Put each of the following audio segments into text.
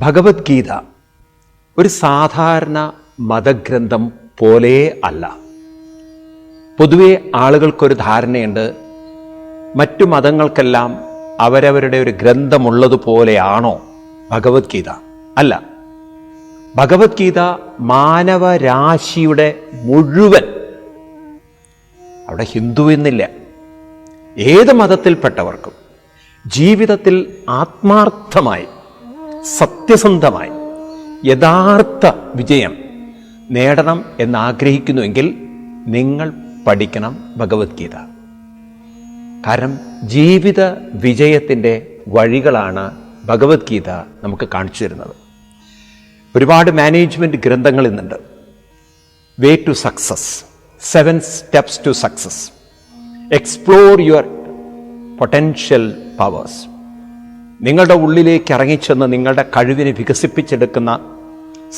ഭഗവത്ഗീത ഒരു സാധാരണ മതഗ്രന്ഥം പോലെ അല്ല. പൊതുവെ ആളുകൾക്കൊരു ധാരണയുണ്ട് മറ്റു മതങ്ങൾക്കെല്ലാം അവരവരുടെ ഒരു ഗ്രന്ഥമുള്ളതുപോലെയാണോ ഭഗവത്ഗീത? അല്ല. ഭഗവത്ഗീത മാനവരാശിയുടെ മുഴുവൻ. അവിടെ ഹിന്ദു എന്നില്ല. ഏത് മതത്തിൽപ്പെട്ടവർക്കും ജീവിതത്തിൽ ആത്മാർത്ഥമായി സത്യസന്ധമായി യഥാർത്ഥ വിജയം നേടണം എന്നാഗ്രഹിക്കുന്നുവെങ്കിൽ നിങ്ങൾ പഠിക്കണം ഭഗവത്ഗീത. കാരണം ജീവിത വിജയത്തിന്റെ വഴികളാണ് ഭഗവത്ഗീത നമുക്ക് കാണിച്ചു തരുന്നത്. ഒരുപാട് മാനേജ്മെന്റ് ഗ്രന്ഥങ്ങൾ ഇന്നുണ്ട്. Way to success seven steps to success explore your potential powers. നിങ്ങളുടെ ഉള്ളിലേക്ക് ഇറങ്ങിച്ചെന്ന് നിങ്ങളുടെ കഴിവിനെ വികസിപ്പിച്ചെടുക്കുന്ന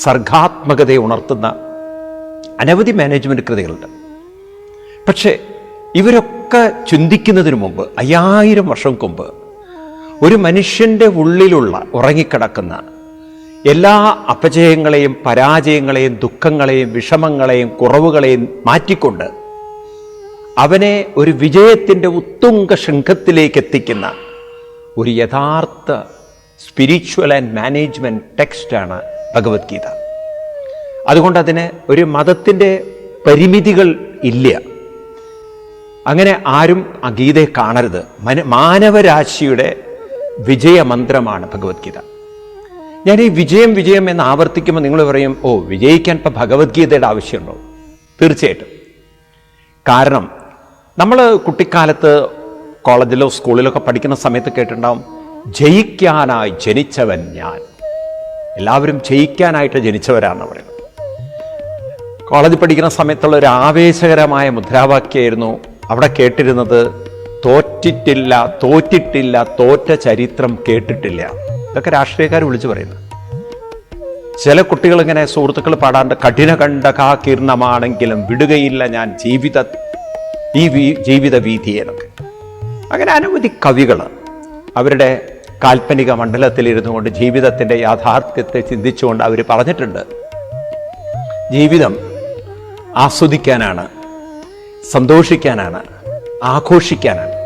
സർഗാത്മകതയെ ഉണർത്തുന്ന അനവധി മാനേജ്മെന്റ് കൃതികളുണ്ട്. പക്ഷേ ഇവരൊക്കെ ചിന്തിക്കുന്നതിന് മുമ്പ് അയ്യായിരം വർഷം മുമ്പ് ഒരു മനുഷ്യന്റെ ഉള്ളിലുള്ള ഉറങ്ങിക്കിടക്കുന്ന എല്ലാ അപജയങ്ങളെയും പരാജയങ്ങളെയും ദുഃഖങ്ങളെയും വിഷമങ്ങളെയും കുറവുകളെയും മാറ്റിക്കൊണ്ട് അവനെ ഒരു വിജയത്തിന്റെ ഉത്തുംഗ ശൃംഖത്തിലേക്ക് എത്തിക്കുന്ന ഒരു യഥാർത്ഥ സ്പിരിച്വൽ ആൻഡ് മാനേജ്മെന്റ് ടെക്സ്റ്റാണ് ഭഗവത്ഗീത. അതുകൊണ്ട് അതിന് ഒരു മതത്തിന്റെ പരിമിതികൾ ഇല്ല. അങ്ങനെ ആരും ആ ഗീതയെ കാണരുത്. മന മാനവരാശിയുടെ വിജയമന്ത്രമാണ് ഭഗവത്ഗീത. ഞാൻ ഈ വിജയം വിജയം എന്ന് ആവർത്തിക്കുമ്പോൾ നിങ്ങൾ പറയും ഓ വിജയിക്കാൻ ഇപ്പം ഭഗവത്ഗീതയുടെ ആവശ്യമുണ്ടോ? തീർച്ചയായിട്ടും. കാരണം നമ്മൾ കുട്ടിക്കാലത്ത് കോളേജിലോ സ്കൂളിലോ ഒക്കെ പഠിക്കുന്ന സമയത്ത് കേട്ടിട്ടുണ്ടാവും ജയിക്കാനായി ജനിച്ചവൻ ഞാൻ. എല്ലാവരും ജയിക്കാനായിട്ട് ജനിച്ചവരാണെന്ന് പറയുന്നത്. കോളേജ് പഠിക്കുന്ന സമയത്തുള്ള ഒരു ആവേശകരമായ മുദ്രാവാക്യമായിരുന്നു അവിടെ കേട്ടിരുന്നത് തോറ്റിട്ടില്ല തോറ്റിട്ടില്ല തോറ്റ ചരിത്രം കേട്ടിട്ടില്ല. ഇതൊക്കെ രാഷ്ട്രീയക്കാർ വിളിച്ചു പറയുന്നത്. ചില കുട്ടികൾ ഇങ്ങനെ സുഹൃത്തുക്കൾ പാടാണ്ട് കഠിന കണ്ട കാകീർണമാണെങ്കിലും വിടുകയില്ല ഞാൻ ജീവിത ഈ ജീവിത വീതിയെന്നൊക്കെ അങ്ങനെ അനവധി കവികൾ അവരുടെ കാൽപ്പനിക മണ്ഡലത്തിൽ ഇരുന്നു കൊണ്ട് ജീവിതത്തിന്റെ യാഥാർത്ഥ്യത്തെ ചിന്തിച്ചുകൊണ്ട് അവർ പറഞ്ഞിട്ടുണ്ട്. ജീവിതം ആസ്വദിക്കാനാണ് സന്തോഷിക്കാനാണ് ആഘോഷിക്കാനാണ്.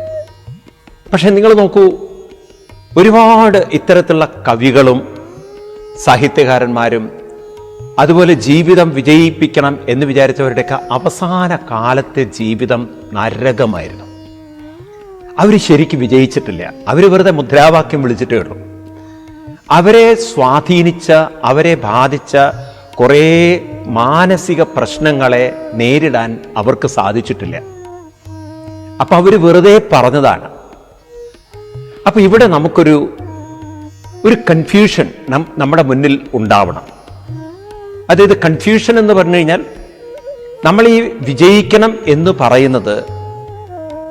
പക്ഷെ നിങ്ങൾ നോക്കൂ ഒരുപാട് ഇത്തരത്തിലുള്ള കവികളും സാഹിത്യകാരന്മാരും അതുപോലെ ജീവിതം വിജയിപ്പിക്കണം എന്ന് വിചാരിച്ചവരുടെയൊക്കെ അവസാന കാലത്തെ ജീവിതം നരകമായിരുന്നു. അവർ ശരിക്കും വിജയിച്ചിട്ടില്ല. അവർ വെറുതെ മുദ്രാവാക്യം വിളിച്ചിട്ടേ ഉള്ളൂ. അവരെ സ്വാധീനിച്ച അവരെ ബാധിച്ച കുറേ മാനസിക പ്രശ്നങ്ങളെ നേരിടാൻ അവർക്ക് സാധിച്ചിട്ടില്ല. അപ്പം അവർ വെറുതെ പറഞ്ഞതാണ്. അപ്പം ഇവിടെ നമുക്കൊരു ഒരു കൺഫ്യൂഷൻ നമ്മുടെ മുന്നിൽ ഉണ്ടാവണം. അതായത് കൺഫ്യൂഷൻ എന്ന് പറഞ്ഞു കഴിഞ്ഞാൽ നമ്മൾ ഈ വിജയിക്കണം എന്ന് പറയുന്നത്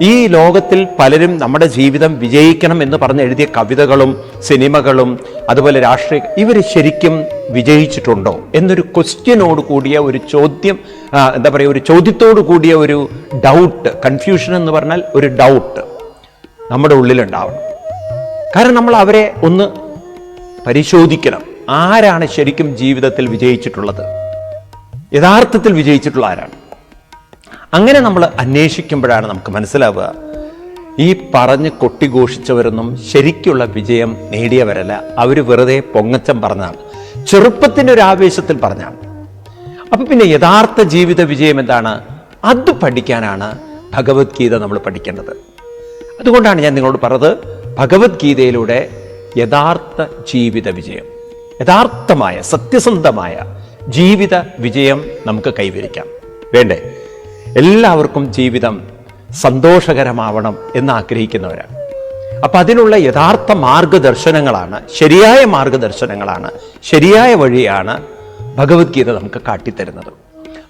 ഈ ലോകത്തിൽ പലരും നമ്മുടെ ജീവിതം വിജയിക്കണം എന്ന് പറഞ്ഞ് എഴുതിയ കവിതകളും സിനിമകളും അതുപോലെ രാഷ്ട്രീയ ഇവർ ശരിക്കും വിജയിച്ചിട്ടുണ്ടോ? എന്നൊരു ക്വസ്റ്റ്യനോട് കൂടിയ ഒരു ചോദ്യം എന്താ പറയുക ഒരു ചോദ്യത്തോട് കൂടിയ ഒരു ഡൗട്ട് കൺഫ്യൂഷൻ എന്ന് പറഞ്ഞാൽ ഒരു ഡൗട്ട് നമ്മുടെ ഉള്ളിലുണ്ടാവണം. കാരണം നമ്മൾ അവരെ ഒന്ന് പരിശോധിക്കണം. ആരാണ് ശരിക്കും ജീവിതത്തിൽ വിജയിച്ചിട്ടുള്ളത്? യഥാർത്ഥത്തിൽ വിജയിച്ചിട്ടുള്ള ആരാണ്? അങ്ങനെ നമ്മൾ അന്വേഷിക്കുമ്പോഴാണ് നമുക്ക് മനസ്സിലാവുക. ഈ പറഞ്ഞ് കൊട്ടിഘോഷിച്ചവരൊന്നും ശരിക്കുള്ള വിജയം നേടിയവരല്ല. അവർ വെറുതെ പൊങ്ങച്ചം പറഞ്ഞാണ്. ചെറുപ്പത്തിന്റെ ഒരു ആവേശത്തിൽ പറഞ്ഞാണ്. അപ്പൊ പിന്നെ യഥാർത്ഥ ജീവിത വിജയം എന്താണ്? അത് പഠിക്കാനാണ് ഭഗവത്ഗീത നമ്മൾ പഠിക്കേണ്ടത്. അതുകൊണ്ടാണ് ഞാൻ നിങ്ങളോട് പറഞ്ഞത് ഭഗവത്ഗീതയിലൂടെ യഥാർത്ഥ ജീവിത വിജയം യഥാർത്ഥമായ സത്യസന്ധമായ ജീവിത വിജയം നമുക്ക് കൈവരിക്കാം. വേണ്ടേ? എല്ലാവർക്കും ജീവിതം സന്തോഷകരമാവണം എന്ന് ആഗ്രഹിക്കുന്നവരാണ് അപ്പം അതിനുള്ള യഥാർത്ഥ മാർഗദർശനങ്ങളാണ് ശരിയായ മാർഗദർശനങ്ങളാണ് ശരിയായ വഴിയാണ് ഭഗവത്ഗീത നമുക്ക് കാട്ടിത്തരുന്നത്.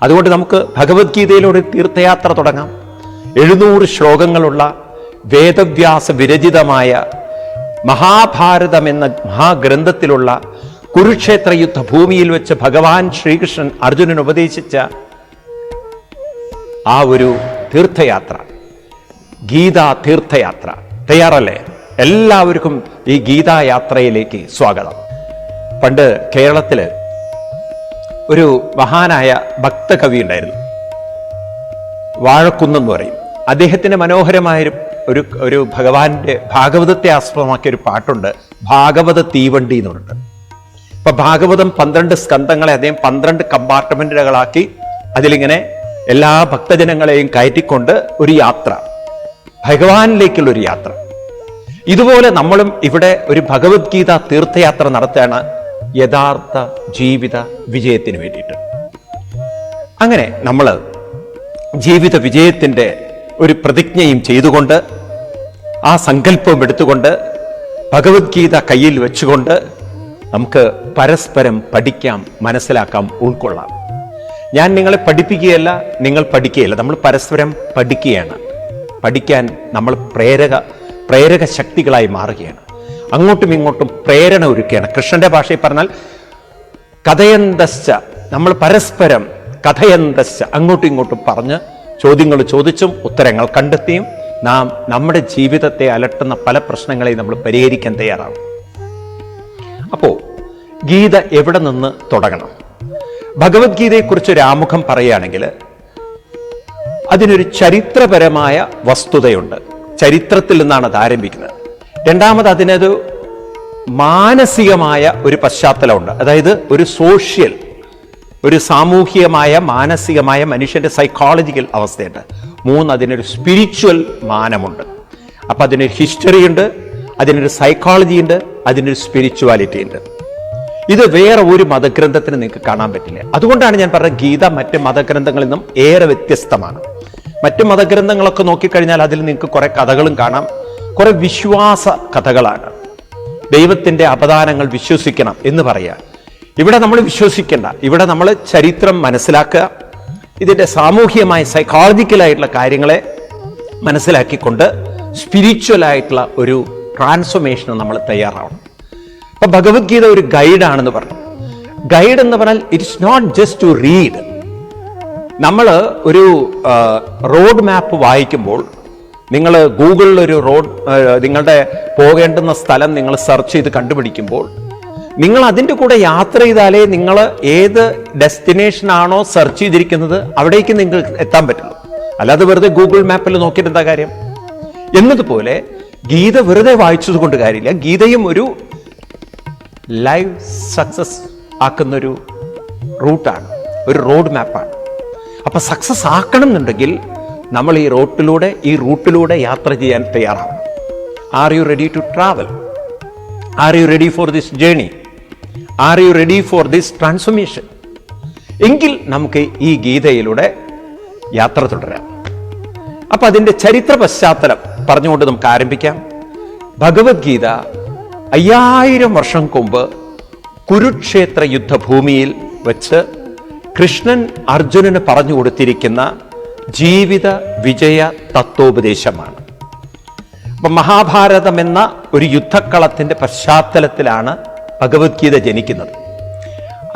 അതുകൊണ്ട് നമുക്ക് ഭഗവത്ഗീതയിലൂടെ തീർത്ഥയാത്ര തുടങ്ങാം. എഴുന്നൂറ് ശ്ലോകങ്ങളുള്ള വേദവ്യാസ വിരചിതമായ മഹാഭാരതം എന്ന മഹാഗ്രന്ഥത്തിലുള്ള കുരുക്ഷേത്ര യുദ്ധഭൂമിയിൽ വെച്ച് ഭഗവാൻ ശ്രീകൃഷ്ണൻ അർജുനൻ ഉപദേശിച്ച ആ ഒരു തീർത്ഥയാത്ര. ഗീതാ തീർത്ഥയാത്ര. തയ്യാറല്ലേ? എല്ലാവർക്കും ഈ ഗീതായാത്രയിലേക്ക് സ്വാഗതം. പണ്ട് കേരളത്തിൽ ഒരു മഹാനായ ഭക്തകവി ഉണ്ടായിരുന്നു. വാഴക്കുന്നെന്ന് പറയും. അദ്ദേഹത്തിന്റെ മനോഹരമായൊരു ഒരു ഒരു ഭഗവാന്റെ ഭാഗവതത്തെ ആസ്പദമാക്കിയ ഒരു പാട്ടുണ്ട് ഭാഗവത തീവണ്ടി എന്ന് പറഞ്ഞിട്ട് ഇപ്പൊ ഭാഗവതം പന്ത്രണ്ട് സ്കന്ധങ്ങളെ അദ്ദേഹം പന്ത്രണ്ട് കമ്പാർട്ട്മെന്റുകളാക്കി അതിലിങ്ങനെ എല്ലാ ഭക്തജനങ്ങളെയും കയറ്റിക്കൊണ്ട് ഒരു യാത്ര. ഭഗവാനിലേക്കുള്ള ഒരു യാത്ര. ഇതുപോലെ നമ്മളും ഇവിടെ ഒരു ഭഗവത്ഗീത തീർത്ഥയാത്ര നടത്തുകയാണ് യഥാർത്ഥ ജീവിത വിജയത്തിന് വേണ്ടിയിട്ട്. അങ്ങനെ നമ്മൾ ജീവിത വിജയത്തിന്റെ ഒരു പ്രതിജ്ഞയും ചെയ്തുകൊണ്ട് ആ സങ്കല്പവും എടുത്തുകൊണ്ട് ഭഗവത്ഗീത കയ്യിൽ വെച്ചുകൊണ്ട് നമുക്ക് പരസ്പരം പഠിക്കാം മനസ്സിലാക്കാം ഉൾക്കൊള്ളാം. ഞാൻ നിങ്ങളെ പഠിപ്പിക്കുകയല്ല നിങ്ങൾ പഠിക്കുകയല്ല. നമ്മൾ പരസ്പരം പഠിക്കുകയാണ്. പഠിക്കാൻ നമ്മൾ പ്രേരക പ്രേരക ശക്തികളായി മാറുകയാണ്. അങ്ങോട്ടും ഇങ്ങോട്ടും പ്രേരണ ഒരുക്കുകയാണ്. കൃഷ്ണന്റെ ഭാഷയിൽ പറഞ്ഞാൽ കഥയന്തശ്ച നമ്മൾ പരസ്പരം കഥയന്തശ്ച അങ്ങോട്ടും ഇങ്ങോട്ടും പറഞ്ഞ് ചോദ്യങ്ങൾ ചോദിച്ചും ഉത്തരങ്ങൾ കണ്ടെത്തിയും നാം നമ്മുടെ ജീവിതത്തെ അലട്ടുന്ന പല പ്രശ്നങ്ങളെയും നമ്മൾ പരിഹരിക്കാൻ തയ്യാറാവും. അപ്പോൾ ഗീത എവിടെ നിന്ന് തുടങ്ങണം? ഭഗവത്ഗീതയെക്കുറിച്ച് ആമുഖം പറയുകയാണെങ്കിൽ അതിനൊരു ചരിത്രപരമായ വസ്തുതയുണ്ട്. ചരിത്രത്തിൽ നിന്നാണ് അത് ആരംഭിക്കുന്നത്. രണ്ടാമത് അതിനൊരു മാനസികമായ ഒരു പശ്ചാത്തലമുണ്ട്. അതായത് ഒരു സോഷ്യൽ ഒരു സാമൂഹികമായ മാനസികമായ മനുഷ്യന്റെ സൈക്കോളജിക്കൽ അവസ്ഥയുണ്ട്. മൂന്ന് അതിനൊരു സ്പിരിച്വൽ മാനമുണ്ട്. അപ്പം അതിനൊരു ഹിസ്റ്ററി ഉണ്ട് അതിനൊരു സൈക്കോളജി ഉണ്ട് അതിനൊരു സ്പിരിച്വാലിറ്റി ഉണ്ട്. ഇത് വേറെ ഒരു മതഗ്രന്ഥത്തിന് നിങ്ങൾക്ക് കാണാൻ പറ്റില്ല. അതുകൊണ്ടാണ് ഞാൻ പറഞ്ഞത് ഗീത മറ്റ് മതഗ്രന്ഥങ്ങളിൽ നിന്നും ഏറെ വ്യത്യസ്തമാണ്. മറ്റ് മതഗ്രന്ഥങ്ങളൊക്കെ നോക്കിക്കഴിഞ്ഞാൽ അതിൽ നിങ്ങൾക്ക് കുറെ കഥകളും കാണാം. കുറെ വിശ്വാസ കഥകളാണ്. ദൈവത്തിന്റെ അപദാനങ്ങൾ വിശ്വസിക്കണം എന്ന് പറയാം. ഇവിടെ നമ്മൾ വിശ്വസിക്കേണ്ട ഇവിടെ നമ്മൾ ചരിത്രം മനസ്സിലാക്കുക ഇതിന്റെ സാമൂഹികമായ സൈക്കോളജിക്കലായിട്ടുള്ള കാര്യങ്ങളെ മനസ്സിലാക്കിക്കൊണ്ട് സ്പിരിച്വലായിട്ടുള്ള ഒരു ട്രാൻസ്ഫോർമേഷന് നമ്മൾ തയ്യാറാവണം. അപ്പൊ ഭഗവത്ഗീത ഒരു ഗൈഡാണെന്ന് പറഞ്ഞു. ഗൈഡ് എന്ന് പറഞ്ഞാൽ it's not just to read നമ്മൾ ഒരു റോഡ് മാപ്പ് വായിക്കുമ്പോൾ നിങ്ങൾ ഗൂഗിളിൽ ഒരു റോഡ് നിങ്ങളുടെ പോകേണ്ടുന്ന സ്ഥലം നിങ്ങൾ സെർച്ച് ചെയ്ത് കണ്ടുപിടിക്കുമ്പോൾ നിങ്ങൾ അതിന്റെ കൂടെ യാത്ര ചെയ്താലേ നിങ്ങൾ ഏത് ഡെസ്റ്റിനേഷൻ ആണോ സെർച്ച് ചെയ്തിരിക്കുന്നത് അവിടേക്ക് നിങ്ങൾക്ക് എത്താൻ പറ്റുള്ളൂ. അല്ലാതെ വെറുതെ ഗൂഗിൾ മാപ്പിൽ നോക്കിയിട്ട് എന്താ കാര്യം? എന്നതുപോലെ ഗീത വെറുതെ വായിച്ചത് കൊണ്ട് കാര്യമില്ല. ഗീതയും ഒരു ലൈവ് സക്സസ് ആക്കുന്നൊരു റൂട്ടാണ് ഒരു റോഡ് മാപ്പാണ്. അപ്പോൾ സക്സസ് ആക്കണം എന്നുണ്ടെങ്കിൽ നമ്മൾ ഈ റോട്ടിലൂടെ ഈ റൂട്ടിലൂടെ യാത്ര ചെയ്യാൻ തയ്യാറാവണം. Are you ready to travel are you ready for this journey are you ready for this transformation എങ്കിൽ നമുക്ക് ഈ ഗീതയിലൂടെ യാത്ര തുടരാം. അപ്പം അതിന്റെ ചരിത്ര പശ്ചാത്തലം പറഞ്ഞുകൊണ്ട് നമുക്ക് ആരംഭിക്കാം. ഭഗവത്ഗീത അയ്യായിരം വർഷം മുമ്പ് കുരുക്ഷേത്ര യുദ്ധഭൂമിയിൽ വെച്ച് കൃഷ്ണൻ അർജുനന് പറഞ്ഞു കൊടുത്തിരിക്കുന്ന ജീവിത വിജയ തത്വോപദേശമാണ്. അപ്പം മഹാഭാരതം എന്ന ഒരു യുദ്ധക്കളത്തിന്റെ പശ്ചാത്തലത്തിലാണ് ഭഗവത്ഗീത ജനിക്കുന്നത്.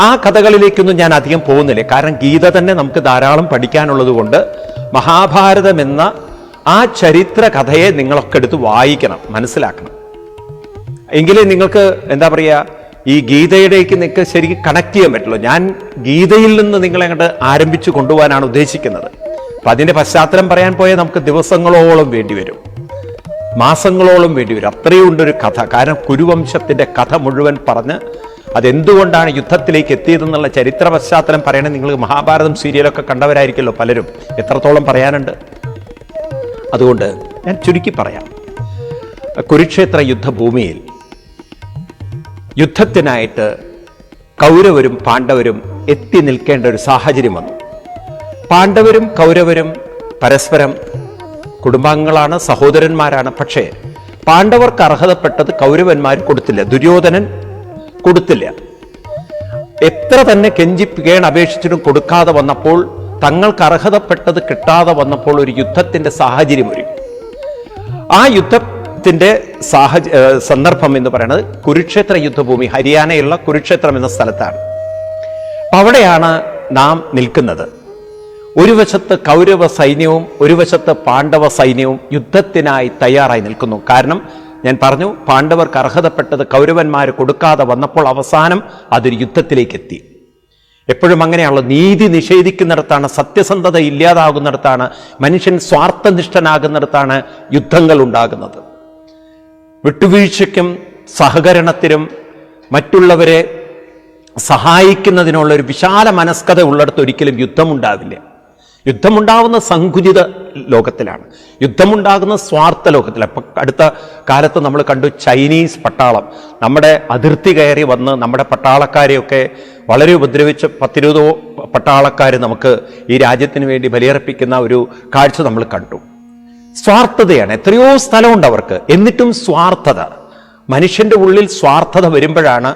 ആ കഥകളിലേക്കൊന്നും ഞാൻ അധികം പോകുന്നില്ല. കാരണം ഗീത തന്നെ നമുക്ക് ധാരാളം പഠിക്കാനുള്ളത് കൊണ്ട് മഹാഭാരതം എന്ന ആ ചരിത്ര കഥയെ നിങ്ങളൊക്കെ എടുത്ത് വായിക്കണം മനസ്സിലാക്കണം. എങ്കിലേ നിങ്ങൾക്ക് എന്താ പറയുക ഈ ഗീതയിലേക്ക് നിങ്ങൾക്ക് ശരിക്കും കണക്ട് ചെയ്യാൻ പറ്റുള്ളൂ. ഞാൻ ഗീതയിൽ നിന്ന് നിങ്ങളെ അങ്ങോട്ട് ആരംഭിച്ചു കൊണ്ടുപോകാനാണ് ഉദ്ദേശിക്കുന്നത്. അപ്പം അതിന്റെ പശ്ചാത്തലം പറയാൻ പോയാൽ നമുക്ക് ദിവസങ്ങളോളം വേണ്ടി വരും. മാസങ്ങളോളം വേണ്ടി വരും. അത്രയും ഉണ്ടൊരു കഥ. കാരണം കുരുവംശത്തിന്റെ കഥ മുഴുവൻ പറഞ്ഞ് അതെന്തുകൊണ്ടാണ് യുദ്ധത്തിലേക്ക് എത്തിയതെന്നുള്ള ചരിത്ര പശ്ചാത്തലം പറയണേ നിങ്ങൾ മഹാഭാരതം സീരിയലൊക്കെ കണ്ടവരായിരിക്കുമല്ലോ പലരും. എത്രത്തോളം പറയാനുണ്ട്? അതുകൊണ്ട് ഞാൻ ചുരുക്കി പറയാം. കുരുക്ഷേത്ര യുദ്ധഭൂമിയിൽ യുദ്ധത്തിനായിട്ട് കൗരവരും പാണ്ഡവരും എത്തി നിൽക്കേണ്ട ഒരു സാഹചര്യം വന്നു. പാണ്ഡവരും കൗരവരും പരസ്പരം കുടുംബാംഗങ്ങളാണ് സഹോദരന്മാരാണ്. പക്ഷേ പാണ്ഡവർക്ക് അർഹതപ്പെട്ടത് കൗരവന്മാർ കൊടുത്തില്ല ദുര്യോധനൻ കൊടുത്തില്ല. എത്ര തന്നെ കെഞ്ചിപ്പിക്കേൺ അപേക്ഷിച്ചിട്ടും കൊടുക്കാതെ വന്നപ്പോൾ തങ്ങൾക്ക് അർഹതപ്പെട്ടത് കിട്ടാതെ വന്നപ്പോൾ ഒരു യുദ്ധത്തിന്റെ സാഹചര്യം ഒരു ആ യുദ്ധത്തിന്റെ സാഹച സന്ദർഭം എന്ന് പറയുന്നത് കുരുക്ഷേത്ര യുദ്ധഭൂമി ഹരിയാനയുള്ള കുരുക്ഷേത്രം എന്ന സ്ഥലത്താണ്. അവിടെയാണ് നാം നിൽക്കുന്നത്. ഒരു വശത്ത് കൗരവ സൈന്യവും ഒരു വശത്ത് പാണ്ഡവ സൈന്യവും യുദ്ധത്തിനായി തയ്യാറായി നിൽക്കുന്നു. കാരണം ഞാൻ പറഞ്ഞു പാണ്ഡവർക്ക് അർഹതപ്പെട്ടത് കൗരവന്മാർ കൊടുക്കാതെ വന്നപ്പോൾ അവസാനം അതൊരു യുദ്ധത്തിലേക്ക് എത്തി എപ്പോഴും അങ്ങനെയാണല്ലോ നീതി നിഷേധിക്കുന്നിടത്താണ് സത്യസന്ധത ഇല്ലാതാകുന്നിടത്താണ് മനുഷ്യൻ സ്വാർത്ഥനിഷ്ഠനാകുന്നിടത്താണ് യുദ്ധങ്ങൾ ഉണ്ടാകുന്നത്. വിട്ടുവീഴ്ചയ്ക്കും സഹകരണത്തിനും മറ്റുള്ളവരെ സഹായിക്കുന്നതിനുള്ള ഒരു വിശാല മനസ്കത ഉള്ളിടത്ത് ഒരിക്കലും യുദ്ധമുണ്ടാവില്ല. യുദ്ധമുണ്ടാകുന്ന സങ്കുചിത ലോകത്തിലാണ്. യുദ്ധമുണ്ടാകുന്ന സ്വാർത്ഥ ലോകത്തിലാണ് ഇപ്പം അടുത്ത കാലത്ത് നമ്മൾ കണ്ടു ചൈനീസ് പട്ടാളം. നമ്മുടെ അതിർത്തി കയറി വന്ന് നമ്മുടെ പട്ടാളക്കാരെയൊക്കെ വളരെ ഉപദ്രവിച്ച് പത്തിരുപതോ പട്ടാളക്കാർ നമുക്ക് ഈ രാജ്യത്തിന് വേണ്ടി ബലിയർപ്പിക്കുന്ന ഒരു കാഴ്ച നമ്മൾ കണ്ടു. സ്വാർത്ഥതയാണ്. എത്രയോ സ്ഥലമുണ്ട് അവർക്ക്. എന്നിട്ടും സ്വാർത്ഥത. മനുഷ്യന്റെ ഉള്ളിൽ സ്വാർത്ഥത വരുമ്പോഴാണ്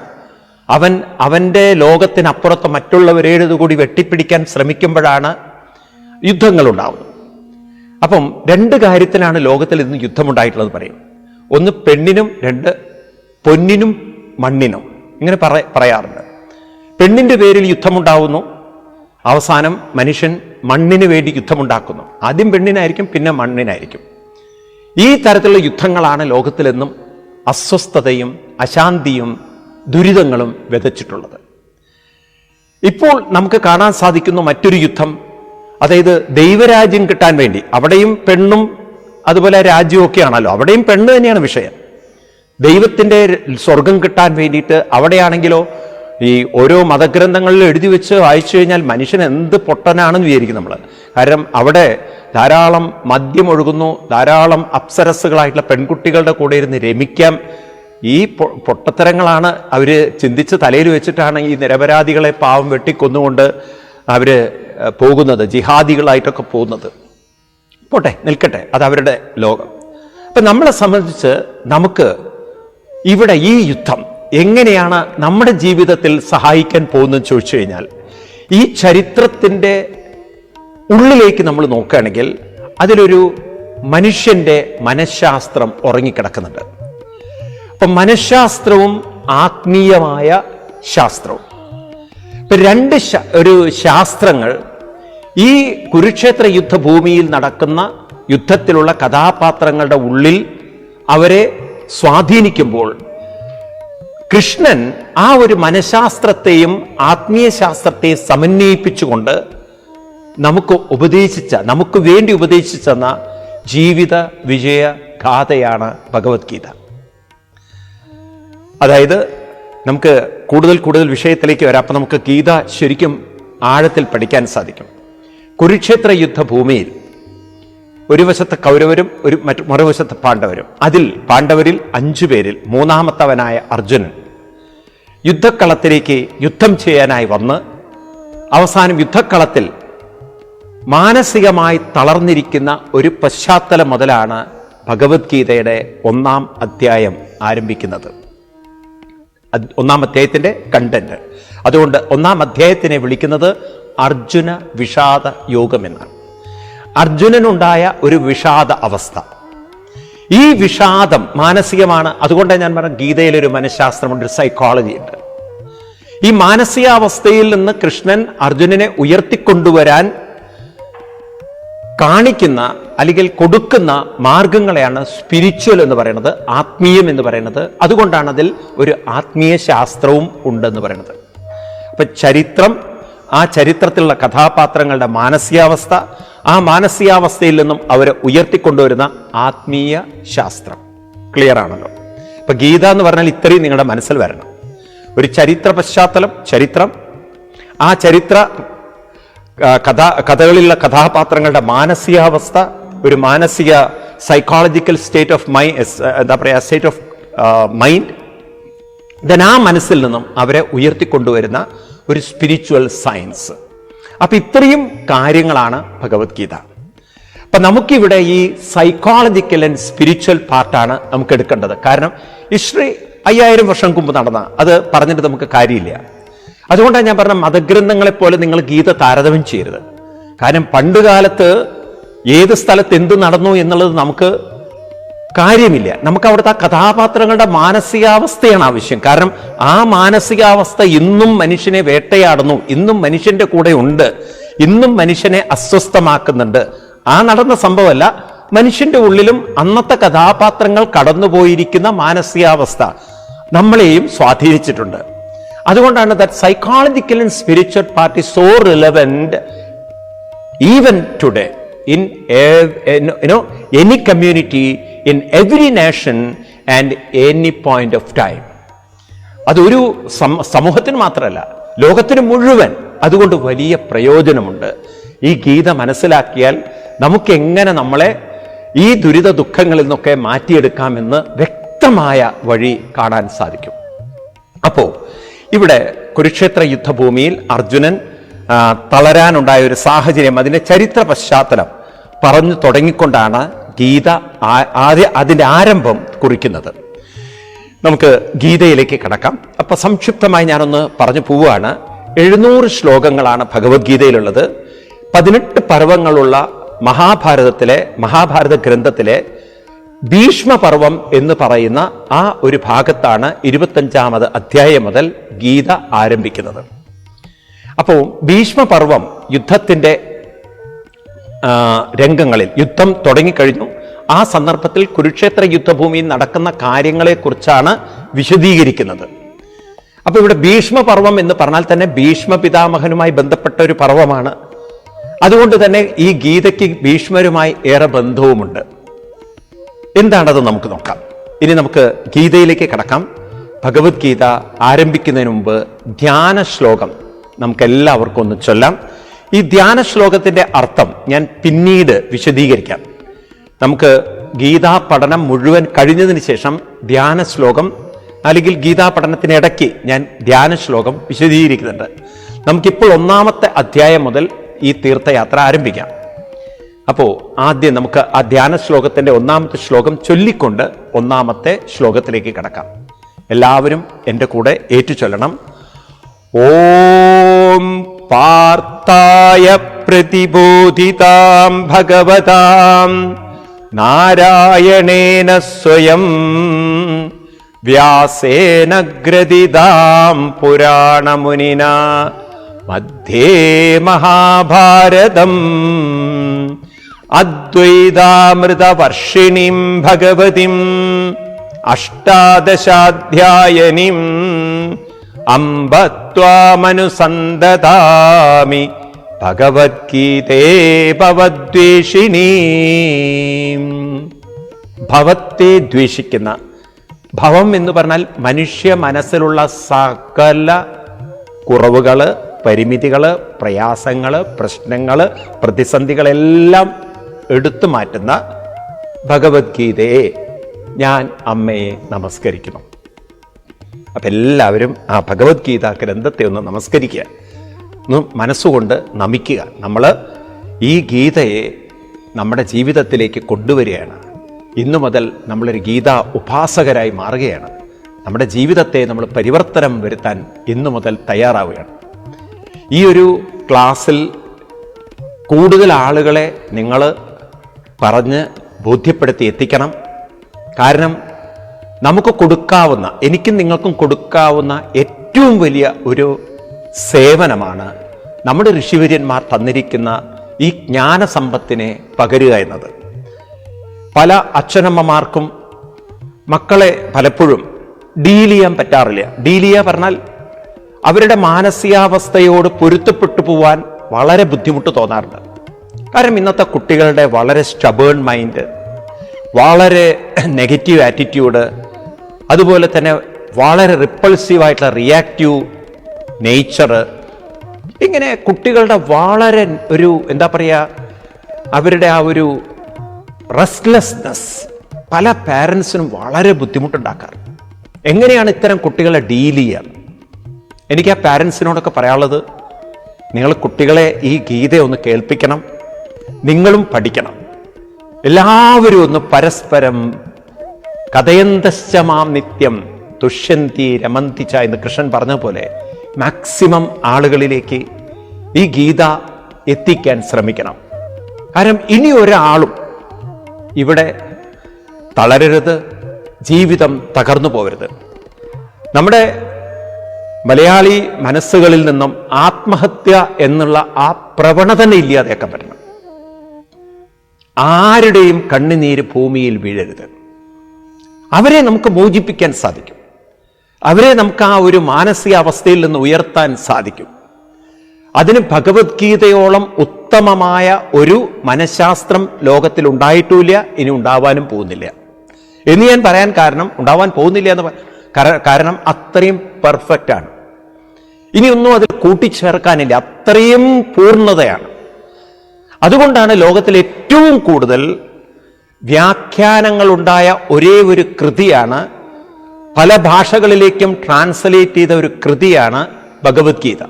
അവൻ അവന്റെ ലോകത്തിനപ്പുറത്ത് മറ്റുള്ളവരേത് കൂടി വെട്ടിപ്പിടിക്കാൻ ശ്രമിക്കുമ്പോഴാണ് യുദ്ധങ്ങളുണ്ടാവുന്നത്. അപ്പം രണ്ട് കാര്യത്തിലാണ് ലോകത്തിൽ ഇന്ന് യുദ്ധമുണ്ടായിട്ടുള്ളത് പറയും. ഒന്ന് പെണ്ണിനും രണ്ട് പൊന്നിനും മണ്ണിനും. ഇങ്ങനെ പറ പറയാറുണ്ട്. പെണ്ണിന്റെ പേരിൽ യുദ്ധമുണ്ടാവുന്നു. അവസാനം മനുഷ്യൻ മണ്ണിന് വേണ്ടി യുദ്ധമുണ്ടാക്കുന്നു. ആദ്യം പെണ്ണിനായിരിക്കും പിന്നെ മണ്ണിനായിരിക്കും. ഈ തരത്തിലുള്ള യുദ്ധങ്ങളാണ് ലോകത്തിലെന്നും അസ്വസ്ഥതയും അശാന്തിയും ദുരിതങ്ങളും വിതച്ചിട്ടുള്ളത്. ഇപ്പോൾ നമുക്ക് കാണാൻ സാധിക്കുന്ന മറ്റൊരു യുദ്ധം അതായത് ദൈവരാജ്യം കിട്ടാൻ വേണ്ടി. അവിടെയും പെണ്ണും അതുപോലെ രാജ്യമൊക്കെ ആണല്ലോ അവിടെയും പെണ്ണ് തന്നെയാണ് വിഷയം. ദൈവത്തിന്റെ സ്വർഗം കിട്ടാൻ വേണ്ടിയിട്ട് അവിടെയാണെങ്കിലോ ഈ ഓരോ മതഗ്രന്ഥങ്ങളിൽ എഴുതി വെച്ച് വായിച്ചു കഴിഞ്ഞാൽ മനുഷ്യൻ എന്ത് പൊട്ടനാണെന്ന് വിചാരിക്കും നമ്മൾ കാരണം അവിടെ ധാരാളം മദ്യം ഒഴുകുന്നു ധാരാളം അപ്സരസ്സുകളായിട്ടുള്ള പെൺകുട്ടികളുടെ കൂടെ ഇരുന്ന് രമിക്കാം. ഈ പൊട്ടത്തരങ്ങളാണ് അവർ ചിന്തിച്ച് തലയിൽ വെച്ചിട്ടാണ് ഈ നിരപരാധികളെ പാവം വെട്ടിക്കൊന്നുകൊണ്ട് അവർ പോകുന്നത് ജിഹാദികളായിട്ടൊക്കെ പോകുന്നത്. പോട്ടെ നിൽക്കട്ടെ അത് അവരുടെ ലോകം. അപ്പം നമ്മളെ സംബന്ധിച്ച് നമുക്ക് ഇവിടെ ഈ യുദ്ധം എങ്ങനെയാണ് നമ്മുടെ ജീവിതത്തിൽ സഹായിക്കാൻ പോകുന്നത് ചോദിച്ചു കഴിഞ്ഞാൽ ഈ ചരിത്രത്തിന്റെ ഉള്ളിലേക്ക് നമ്മൾ നോക്കുകയാണെങ്കിൽ അതിലൊരു മനുഷ്യന്റെ മനഃശാസ്ത്രം ഉറങ്ങിക്കിടക്കുന്നുണ്ട്. അപ്പം മനഃശാസ്ത്രവും ആത്മീയമായ ശാസ്ത്രവും. ഇപ്പം രണ്ട് ഒരു ശാസ്ത്രങ്ങൾ ഈ കുരുക്ഷേത്ര യുദ്ധഭൂമിയിൽ നടക്കുന്ന യുദ്ധത്തിലുള്ള കഥാപാത്രങ്ങളുടെ ഉള്ളിൽ അവരെ സ്വാധീനിക്കുമ്പോൾ കൃഷ്ണൻ ആ ഒരു മനഃശാസ്ത്രത്തെയും ആത്മീയ ശാസ്ത്രത്തെയും സമന്വയിപ്പിച്ചുകൊണ്ട് നമുക്ക് ഉപദേശിച്ച നമുക്ക് വേണ്ടി ഉപദേശിച്ചെന്ന ജീവിത വിജയ ഗാഥയാണ് ഭഗവത്ഗീത. അതായത് നമുക്ക് കൂടുതൽ കൂടുതൽ വിഷയത്തിലേക്ക് വരാം. അപ്പം നമുക്ക് ഗീത ശരിക്കും ആഴത്തിൽ പഠിക്കാൻ സാധിക്കും. കുരുക്ഷേത്ര യുദ്ധഭൂമിയിൽ ഒരു വശത്ത് കൗരവരും ഒരു മറ്റു മറുവശത്ത് പാണ്ഡവരും. അതിൽ പാണ്ഡവരിൽ അഞ്ചു പേരിൽ മൂന്നാമത്തവനായ അർജുനൻ. യുദ്ധക്കളത്തിലേക്ക് യുദ്ധം ചെയ്യാനായി വന്ന് അവസാനം യുദ്ധക്കളത്തിൽ മാനസികമായി തളർന്നിരിക്കുന്ന ഒരു പശ്ചാത്തലം മുതലാണ് ഭഗവത്ഗീതയുടെ ഒന്നാം അധ്യായം ആരംഭിക്കുന്നത്. ഒന്നാം അധ്യായത്തിന്റെ കണ്ടന്റ് അതുകൊണ്ട് ഒന്നാം അധ്യായത്തിനെ വിളിക്കുന്നത് അർജുന വിഷാദ യോഗം എന്നാണ്. അർജുനനുണ്ടായ ഒരു വിഷാദ അവസ്ഥ. ഈ വിഷാദം മാനസികമാണ്. അതുകൊണ്ടാണ് ഞാൻ പറഞ്ഞ ഗീതയിലൊരു മനഃശാസ്ത്രമുണ്ട് ഒരു സൈക്കോളജി ഉണ്ട്. ഈ മാനസികാവസ്ഥയിൽ നിന്ന് കൃഷ്ണൻ അർജുനനെ ഉയർത്തിക്കൊണ്ടുവരാൻ കാണിക്കുന്ന അല്ലെങ്കിൽ കൊടുക്കുന്ന മാർഗങ്ങളെയാണ് സ്പിരിച്വൽ എന്ന് പറയുന്നത് ആത്മീയം എന്ന് പറയുന്നത്. അതുകൊണ്ടാണ് അതിൽ ഒരു ആത്മീയ ശാസ്ത്രവും ഉണ്ടെന്ന് പറയുന്നത്. അപ്പൊ ചരിത്രം ആ ചരിത്രത്തിലുള്ള കഥാപാത്രങ്ങളുടെ മാനസികാവസ്ഥ ആ മാനസികാവസ്ഥയിൽ നിന്നും അവരെ ഉയർത്തിക്കൊണ്ടുവരുന്ന ആത്മീയ ശാസ്ത്രം. ക്ലിയർ ആണല്ലോ? ഇപ്പൊ ഗീത എന്ന് പറഞ്ഞാൽ ഇത്രയും നിങ്ങളുടെ മനസ്സിൽ വരണം. ഒരു ചരിത്ര പശ്ചാത്തലം ചരിത്രം. ആ ചരിത്ര കഥ കഥകളിലുള്ള കഥാപാത്രങ്ങളുടെ മാനസികാവസ്ഥ ഒരു മാനസിക സൈക്കോളജിക്കൽ സ്റ്റേറ്റ് ഓഫ് മൈ എന്താ പറയുക സ്റ്റേറ്റ് ഓഫ് മൈൻഡ് ദൻ ആ മനസ്സിൽ നിന്നും അവരെ ഉയർത്തിക്കൊണ്ടുവരുന്ന ഒരു സ്പിരിച്വൽ സയൻസ് അപ്പം ഇത്രയും കാര്യങ്ങളാണ് ഭഗവത്ഗീത. അപ്പം നമുക്കിവിടെ ഈ സൈക്കോളജിക്കൽ ആൻഡ് സ്പിരിച്വൽ പാർട്ടാണ് നമുക്ക് എടുക്കേണ്ടത് കാരണം ഹിസ്റ്ററി അയ്യായിരം വർഷം മുമ്പ് നടന്ന അത് പറഞ്ഞിട്ട് നമുക്ക് കാര്യമില്ല. അതുകൊണ്ടാണ് ഞാൻ പറഞ്ഞ മതഗ്രന്ഥങ്ങളെപ്പോലെ നിങ്ങൾ ഗീത താരതമ്യം ചെയ്യരുത്. കാരണം പണ്ടുകാലത്ത് ഏത് സ്ഥലത്ത് എന്ത് നടന്നു എന്നുള്ളത് നമുക്ക് കാര്യമില്ല. നമുക്ക് അവിടുത്തെ ആ കഥാപാത്രങ്ങളുടെ മാനസികാവസ്ഥയാണ് ആവശ്യം. കാരണം ആ മാനസികാവസ്ഥ ഇന്നും മനുഷ്യനെ വേട്ടയാടുന്നു. ഇന്നും മനുഷ്യന്റെ കൂടെ ഉണ്ട്. ഇന്നും മനുഷ്യനെ അസ്വസ്ഥമാക്കുന്നുണ്ട്. ആ നടന്ന സംഭവമല്ല മനുഷ്യന്റെ ഉള്ളിലും അന്നത്തെ കഥാപാത്രങ്ങൾ കടന്നുപോയിരിക്കുന്ന മാനസികാവസ്ഥ നമ്മളെയും സ്വാധീനിച്ചിട്ടുണ്ട്. അതുകൊണ്ടാണ് that psychological and spiritual party so relevant even today in any you know any nation and any point of time അതൊരു സമൂഹത്തിന് മാത്രമല്ല ലോകത്തിന് മുഴുവൻ അതുകൊണ്ട് വലിയ പ്രയോജനമുണ്ട്. ഈ ഗീത മനസ്സിലാക്കിയാൽ നമുക്കെങ്ങനെ നമ്മളെ ഈ ദുരിത ദുഃഖങ്ങളിൽ നിന്നൊക്കെ മാറ്റിയെടുക്കാമെന്ന് വ്യക്തമായ വഴി കാണാൻ സാധിക്കും. അപ്പോൾ ഇവിടെ കുരുക്ഷേത്ര യുദ്ധഭൂമിയിൽ അർജുനൻ തളരാനുണ്ടായ ഒരു സാഹചര്യം അതിന്റെ ചരിത്ര പശ്ചാത്തലം പറഞ്ഞു തുടങ്ങിക്കൊണ്ടാണ് ഗീത ആദ്യ അതിന്റെ ആരംഭം കുറിക്കുന്നത്. നമുക്ക് ഗീതയിലേക്ക് കടക്കാം. അപ്പം സംക്ഷിപ്തമായി ഞാനൊന്ന് പറഞ്ഞു പോവുകയാണ്. എഴുന്നൂറ് ശ്ലോകങ്ങളാണ് ഭഗവത്ഗീതയിലുള്ളത്. പതിനെട്ട് പർവങ്ങളുള്ള മഹാഭാരതത്തിലെ മഹാഭാരത ഗ്രന്ഥത്തിലെ ഭീഷ്മപർവം എന്ന് പറയുന്ന ആ ഒരു ഭാഗത്താണ് ഇരുപത്തഞ്ചാമത് അധ്യായം മുതൽ ഗീത ആരംഭിക്കുന്നത്. അപ്പോൾ ഭീഷ്മപർവം യുദ്ധത്തിന്റെ രംഗങ്ങളിൽ യുദ്ധം തുടങ്ങിക്കഴിഞ്ഞു. ആ സന്ദർഭത്തിൽ കുരുക്ഷേത്ര യുദ്ധഭൂമിയിൽ നടക്കുന്ന കാര്യങ്ങളെക്കുറിച്ചാണ് വിശദീകരിക്കുന്നത്. അപ്പോൾ ഇവിടെ ഭീഷ്മപർവം എന്ന് പറഞ്ഞാൽ തന്നെ ഭീഷ്മ പിതാമഹനുമായി ബന്ധപ്പെട്ട ഒരു പർവമാണ്. അതുകൊണ്ട് തന്നെ ഈ ഗീതയ്ക്ക് ഭീഷ്മരുമായി ഏറെ ബന്ധവുമുണ്ട്. എന്താണത് നമുക്ക് നോക്കാം. ഇനി നമുക്ക് ഗീതയിലേക്ക് കടക്കാം. ഭഗവത്ഗീത ആരംഭിക്കുന്നതിന് മുമ്പ് ധ്യാന ശ്ലോകം നമുക്കെല്ലാവർക്കും ഒന്ന് ചൊല്ലാം. ഈ ധ്യാന ശ്ലോകത്തിന്റെ അർത്ഥം ഞാൻ പിന്നീട് വിശദീകരിക്കാം. നമുക്ക് ഗീതാ പഠനം മുഴുവൻ കഴിഞ്ഞതിന് ശേഷം ധ്യാന ശ്ലോകം അല്ലെങ്കിൽ ഗീതാ പഠനത്തിനിടയ്ക്ക് ഞാൻ ധ്യാന ശ്ലോകം വിശദീകരിക്കുന്നുണ്ട്. നമുക്കിപ്പോൾ ഒന്നാമത്തെ അധ്യായം മുതൽ ഈ തീർത്ഥയാത്ര ആരംഭിക്കാം. അപ്പോൾ ആദ്യം നമുക്ക് ആ ധ്യാന ശ്ലോകത്തിന്റെ ഒന്നാമത്തെ ശ്ലോകം ചൊല്ലിക്കൊണ്ട് ഒന്നാമത്തെ ശ്ലോകത്തിലേക്ക് കടക്കാം. എല്ലാവരും എന്റെ കൂടെ ഏറ്റുചൊല്ലണം. ഓം പാർത്ഥായ പ്രതിബോധിതാം ഭഗവതാം. നാരായണേന സ്വയം വ്യാസേന ഗ്രഥിതാം പുരാണമുനിന. മധ്യേ മഹാഭാരതം. അദ്വൈതാമൃതവർഷിണീം ഭഗവതിം. അഷ്ടാദശാധ്യായനിം അമ്പത്വാമനുസന്തതാമി ഭഗവത്ഗീതേ ഭവദ്വേഷിണീ. ഭവത്തെ ദ്വേഷിക്കുന്ന ഭവം എന്ന് പറഞ്ഞാൽ മനുഷ്യ മനസ്സിലുള്ള സകല കുറവുകൾ പരിമിതികൾ പ്രയാസങ്ങൾ പ്രശ്നങ്ങൾ പ്രതിസന്ധികളെല്ലാം എടുത്തു മാറ്റുന്ന ഭഗവത്ഗീതയെ ഞാൻ അമ്മയെ നമസ്കരിക്കുന്നു. അപ്പം എല്ലാവരും ആ ഭഗവത്ഗീത ഗ്രന്ഥത്തെ ഒന്ന് നമസ്കരിക്കുക. ഒന്ന് മനസ്സുകൊണ്ട് നമിക്കുക. നമ്മൾ ഈ ഗീതയെ നമ്മുടെ ജീവിതത്തിലേക്ക് കൊണ്ടുവരികയാണ്. ഇന്നു മുതൽ നമ്മളൊരു ഗീതാ ഉപാസകരായി മാറുകയാണ്. നമ്മുടെ ജീവിതത്തെ നമ്മൾ പരിവർത്തനം വരുത്താൻ ഇന്നു മുതൽ തയ്യാറാവുകയാണ്. ഈ ഒരു ക്ലാസ്സിൽ കൂടുതൽ ആളുകളെ നിങ്ങൾ പറഞ്ഞ് ബോധ്യപ്പെടുത്തി എത്തിക്കണം. കാരണം നമുക്ക് കൊടുക്കാവുന്ന എനിക്കും നിങ്ങൾക്കും കൊടുക്കാവുന്ന ഏറ്റവും വലിയ ഒരു സേവനമാണ് നമ്മുടെ ഋഷിവര്യന്മാർ തന്നിരിക്കുന്ന ഈ ജ്ഞാനസമ്പത്തിനെ പകരുക എന്നത്. പല അച്ഛനമ്മമാർക്കും മക്കളെ പലപ്പോഴും ഡീൽ ചെയ്യാൻ പറ്റാറില്ല. ഡീൽ ചെയ്യുക പറഞ്ഞാൽ അവരുടെ മാനസികാവസ്ഥയോട് പൊരുത്തപ്പെട്ടു പോവാൻ വളരെ ബുദ്ധിമുട്ട് തോന്നാറുണ്ട്. കാരണം ഇന്നത്തെ കുട്ടികളുടെ വളരെ സ്റ്റബേൺ മൈൻഡ് വളരെ നെഗറ്റീവ് ആറ്റിറ്റ്യൂഡ് അതുപോലെ തന്നെ വളരെ റിപ്പൾസീവ് ആയിട്ടുള്ള റിയാക്റ്റീവ് നേച്ചർ ഇങ്ങനെ കുട്ടികളുടെ വളരെ ഒരു എന്താ പറയുക അവരുടെ ആ ഒരു റെസ്റ്റ്ലെസ്നെസ് പല പാരൻസിനും വളരെ ബുദ്ധിമുട്ടുണ്ടാക്കാറ്. എങ്ങനെയാണ് ഇത്തരം കുട്ടികളെ ഡീൽ ചെയ്യുക എനിക്ക് ആ പാരൻസിനോടൊക്കെ പറയാനുള്ളത് നിങ്ങൾ കുട്ടികളെ ഈ ഗീത ഒന്ന് കേൾപ്പിക്കണം നിങ്ങളും പഠിക്കണം. എല്ലാവരും ഒന്ന് പരസ്പരം കഥയന്തശ്ചമാം നിത്യം തുഷ്യന്തി രമന്തി ച എന്ന് കൃഷ്ണൻ പറഞ്ഞ പോലെ മാക്സിമം ആളുകളിലേക്ക് ഈ ഗീത എത്തിക്കാൻ ശ്രമിക്കണം. കാരണം ഇനി ഒരാളും ഇവിടെ തളരരുത് ജീവിതം തകർന്നു പോകരുത്. നമ്മുടെ മലയാളി മനസ്സുകളിൽ നിന്നും ആത്മഹത്യ എന്നുള്ള ആ പ്രവണത തന്നെ ഇല്ലാതെയൊക്കെ പറ്റണം. ആരുടെയും കണ്ണുനീര് ഭൂമിയിൽ വീഴരുത്. അവരെ നമുക്ക് മോചിപ്പിക്കാൻ സാധിക്കും. അവരെ നമുക്ക് ആ ഒരു മാനസികാവസ്ഥയിൽ നിന്ന് ഉയർത്താൻ സാധിക്കും. അതിന് ഭഗവത്ഗീതയോളം ഉത്തമമായ ഒരു മനഃശാസ്ത്രം ലോകത്തിൽ ഉണ്ടായിട്ടില്ല ഇനി ഉണ്ടാവാനും പോകുന്നില്ല. എന്ന് ഞാൻ പറയാൻ കാരണം ഉണ്ടാവാൻ പോകുന്നില്ല എന്ന് കാരണം അത്രയും പെർഫെക്റ്റ് ആണ്. ഇനിയൊന്നും അതിൽ കൂട്ടിച്ചേർക്കാനില്ല അത്രയും പൂർണതയാണ്. അതുകൊണ്ടാണ് ലോകത്തിൽ ഏറ്റവും കൂടുതൽ വ്യാഖ്യാനങ്ങളുണ്ടായ ഒരേ ഒരു കൃതിയാണ് പല ഭാഷകളിലേക്കും ട്രാൻസ്ലേറ്റ് ചെയ്ത ഒരു കൃതിയാണ് ഭഗവത്ഗീത.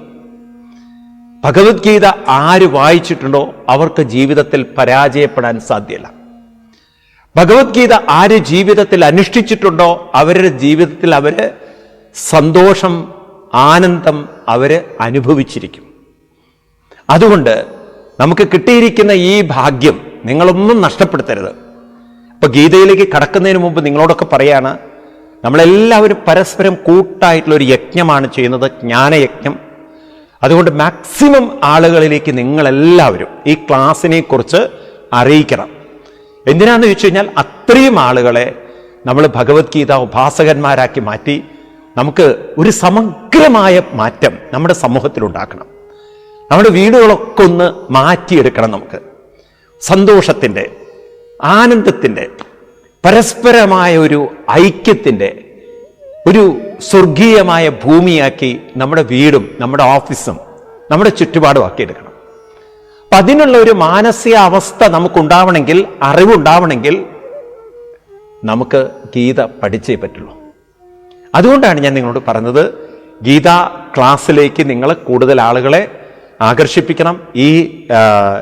ഭഗവത്ഗീത ആര് വായിച്ചിട്ടുണ്ടോ അവർക്ക് ജീവിതത്തിൽ പരാജയപ്പെടാൻ സാധ്യല്ല. ഭഗവത്ഗീത ആര് ജീവിതത്തിൽ അനുഷ്ഠിച്ചിട്ടുണ്ടോ അവരുടെ ജീവിതത്തിൽ അവർ സന്തോഷം ആനന്ദം അവർ അനുഭവിച്ചിരിക്കും. അതുകൊണ്ട് നമുക്ക് കിട്ടിയിരിക്കുന്ന ഈ ഭാഗ്യം നിങ്ങളൊന്നും നഷ്ടപ്പെടുത്തരുത്. ഇപ്പൊ ഗീതയിലേക്ക് കടക്കുന്നതിന് മുമ്പ് നിങ്ങളോടൊക്കെ പറയാണ് നമ്മളെല്ലാവരും പരസ്പരം കൂട്ടായിട്ടുള്ള ഒരു യജ്ഞമാണ് ചെയ്യുന്നത് ജ്ഞാനയജ്ഞം. അതുകൊണ്ട് മാക്സിമം ആളുകളിലേക്ക് നിങ്ങളെല്ലാവരും ഈ ക്ലാസ്സിനെ കുറിച്ച് അറിയിക്കണം. എന്തിനാന്ന് ചോദിച്ചു കഴിഞ്ഞാൽ അത്രയും ആളുകളെ നമ്മൾ ഭഗവത്ഗീത ഉപാസകന്മാരാക്കി മാറ്റി നമുക്ക് ഒരു സമഗ്രമായ മാറ്റം നമ്മുടെ സമൂഹത്തിൽ ഉണ്ടാക്കണം നമ്മുടെ വീടുകളൊക്കെ ഒന്ന് മാറ്റിയെടുക്കണം നമുക്ക്. സന്തോഷത്തിന്റെ ആനന്ദത്തിന്റെ പരസ്പരമായ ഒരു ഐക്യത്തിന്റെ ഒരു സ്വർഗീയമായ ഭൂമിയാക്കി നമ്മുടെ വീടും നമ്മുടെ ഓഫീസും നമ്മുടെ ചുറ്റുപാടും ആക്കിയെടുക്കണം അപ്പം അതിനുള്ള ഒരു മാനസിക അവസ്ഥ നമുക്കുണ്ടാവണമെങ്കിൽ അറിവുണ്ടാവണമെങ്കിൽ നമുക്ക് ഗീത പഠിച്ചേ പറ്റുള്ളൂ. അതുകൊണ്ടാണ് ഞാൻ നിങ്ങളോട് പറഞ്ഞത് ഗീത ക്ലാസ്സിലേക്ക് നിങ്ങൾ കൂടുതൽ ആളുകളെ ആകർഷിപ്പിക്കണം. ഈ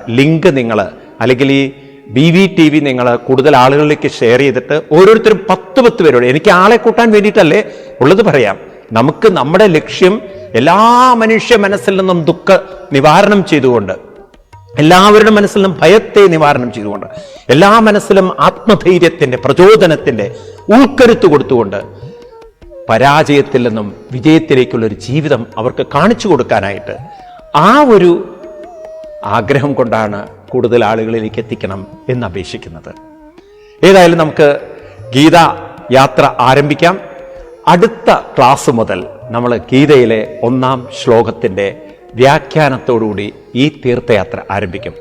ലിങ്ക് നിങ്ങൾ അല്ലെങ്കിൽ ഈ ബി വി ടി വി നിങ്ങൾ കൂടുതൽ ആളുകളിലേക്ക് ഷെയർ ചെയ്തിട്ട് ഓരോരുത്തരും പത്ത് പത്ത് പേരോട് എനിക്ക് ആളെ കൂട്ടാൻ വേണ്ടിയിട്ടല്ലേ ഉള്ളത് പറയാം. നമുക്ക് നമ്മുടെ ലക്ഷ്യം എല്ലാ മനുഷ്യ മനസ്സിൽ നിന്നും ദുഃഖ നിവാരണം ചെയ്തുകൊണ്ട് എല്ലാവരുടെ മനസ്സിലും ഭയത്തെ നിവാരണം ചെയ്തുകൊണ്ട് എല്ലാ മനസ്സിലും ആത്മധൈര്യത്തിന്റെ പ്രചോദനത്തിന്റെ ഉൾക്കരുത്ത് കൊടുത്തുകൊണ്ട് പരാജയത്തിൽ നിന്നും വിജയത്തിലേക്കുള്ള ഒരു ജീവിതം അവർക്ക് കാണിച്ചു കൊടുക്കാനായിട്ട് ആ ഒരു ആഗ്രഹം കൊണ്ടാണ് കൂടുതൽ ആളുകളിലേക്ക് എത്തിക്കണം എന്ന് അപേക്ഷിക്കുന്നത് ഏതായാലും നമുക്ക് ഗീത യാത്ര ആരംഭിക്കാം. അടുത്ത ക്ലാസ് മുതൽ നമ്മൾ ഗീതയിലെ ഒന്നാം ശ്ലോകത്തിന്റെ വ്യാഖ്യാനത്തോടുകൂടി ഈ തീർത്ഥയാത്ര ആരംഭിക്കും.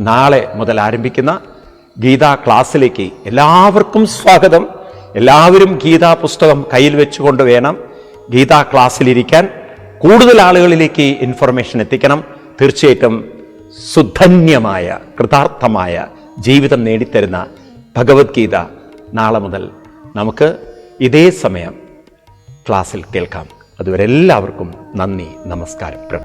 നാളെ മുതൽ ആരംഭിക്കുന്ന ഗീതാ ക്ലാസ്സിലേക്ക് എല്ലാവർക്കും സ്വാഗതം. എല്ലാവരും ഗീതാ പുസ്തകം കയ്യിൽ വെച്ചുകൊണ്ട് വേണം ഗീതാ ക്ലാസ്സിലിരിക്കാൻ. കൂടുതൽ ആളുകളിലേക്ക് ഇൻഫർമേഷൻ എത്തിക്കണം. തീർച്ചയായിട്ടും സുധന്യമായ കൃതാർത്ഥമായ ജീവിതം നേടിത്തരുന്ന ഭഗവത്ഗീത നാളെ മുതൽ നമുക്ക് ഇതേ സമയം ക്ലാസ്സിൽ കേൾക്കാം. അതുവരെ എല്ലാവർക്കും നന്ദി നമസ്കാരം പ്രണാം